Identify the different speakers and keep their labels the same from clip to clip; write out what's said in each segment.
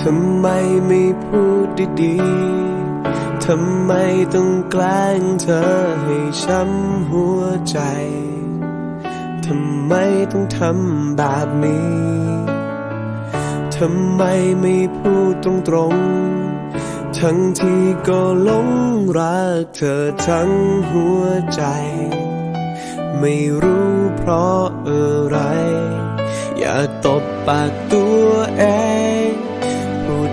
Speaker 1: ทำไมไม่พูดดีๆ ทำไมต้องแกล้งเธอให้ช้ำหัวใจ ทำไมต้องทำแบบนี้ ทำไมไม่พูดตรงๆ ทั้งที่ก็หลงรักเธอทั้งหัวใจ ไม่รู้เพราะอะไร อย่าตบปากตัวเอง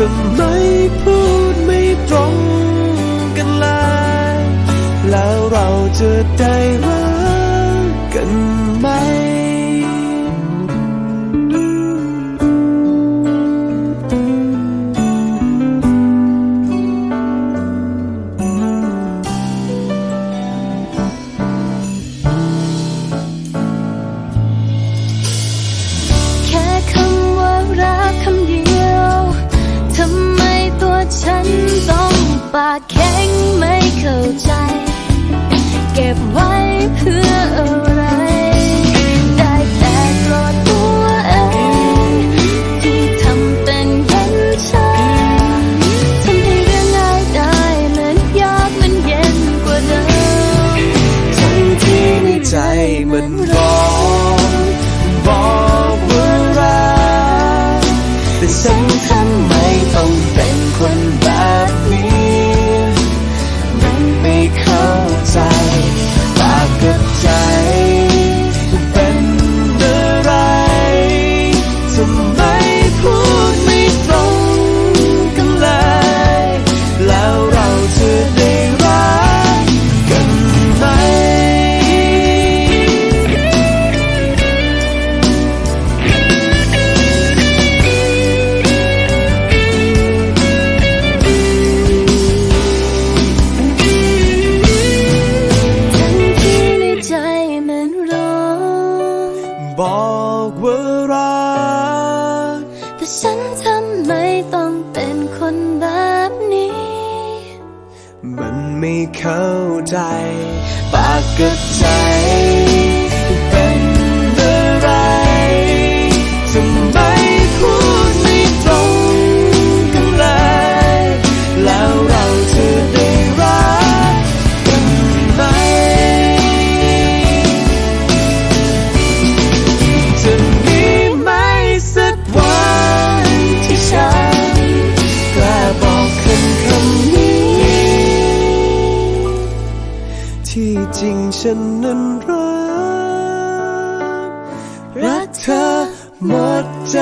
Speaker 1: ทำไมพูดไม่ตรงกันเลยแล้วเราจะได้รักกันไหม
Speaker 2: ปากแข็งไม่เข้าใจ เก็บไว้เพื่ออะไร ได้แต่โกรธตัวเองที่ทำเป็นเห็นฉันทำให้เรื่องง่ายได้มันยากมันเย็นกว่าเดิม
Speaker 1: ทั้งที่ในใจมันร้อง เรัก แต่
Speaker 2: ฉันทำไมต้องเป็นคนแบบนี้
Speaker 1: มันไม่เข้าใจ ปากกับใจ เป็นอะไรทำ ที่จริงฉันนั้นรัก รักเธอหมดใจ